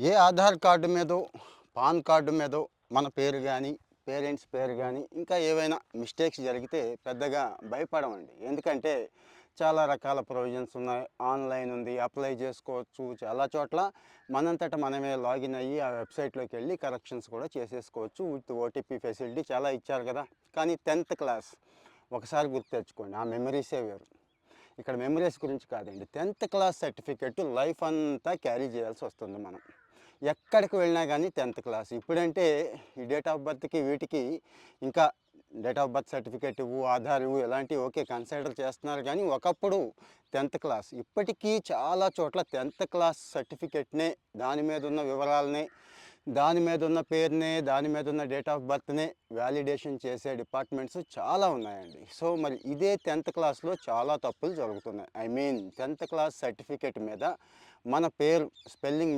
ఏ Aadhaar card మీదో PAN card మీదో మన పేరు కానీ పేరెంట్స్ పేరు కానీ ఇంకా ఏవైనా మిస్టేక్స్ జరిగితే పెద్దగా భయపడమండి. ఎందుకంటే చాలా రకాల ప్రొవిజన్స్ ఉన్నాయి. ఆన్లైన్ ఉంది అప్లై చేసుకోవచ్చు చాలా చోట్ల మనంతట మనమే లాగిన్ అయ్యి ఆ వెబ్సైట్లోకి వెళ్ళి కరెక్షన్స్ కూడా చేసేసుకోవచ్చు విత్ ఓటీపీ ఫెసిలిటీ చాలా ఇచ్చారు కదా. కానీ టెన్త్ క్లాస్ ఒకసారి గుర్తు తెచ్చుకోండి ఆ మెమరీసే వేరు. ఇక్కడ మెమరీస్ గురించి కాదండి టెన్త్ క్లాస్ సర్టిఫికెట్ లైఫ్ అంతా క్యారీ చేయాల్సి వస్తుంది మనం. ఎక్కడికి వెళ్ళినా కానీ టెన్త్ క్లాస్. ఇప్పుడంటే ఈ డేట్ ఆఫ్ బర్త్కి వీటికి ఇంకా డేట్ ఆఫ్ బర్త్ సర్టిఫికేట్ ఇవ్వు ఆధార్ ఇవ్వు ఇలాంటివి ఓకే కన్సిడర్ చేస్తున్నారు కానీ ఒకప్పుడు టెన్త్ క్లాస్. ఇప్పటికీ చాలా చోట్ల టెన్త్ క్లాస్ సర్టిఫికెట్నే దాని మీద ఉన్న వివరాలనే దాని మీద ఉన్న పేరునే దాని మీద ఉన్న డేట్ ఆఫ్ బర్త్నే వ్యాలిడేషన్ చేసే డిపార్ట్మెంట్స్ చాలా ఉన్నాయండి. సో మరి ఇదే టెన్త్ క్లాస్లో చాలా తప్పులు జరుగుతున్నాయి. I mean tenth class certificate మీద మన పేరు స్పెల్లింగ్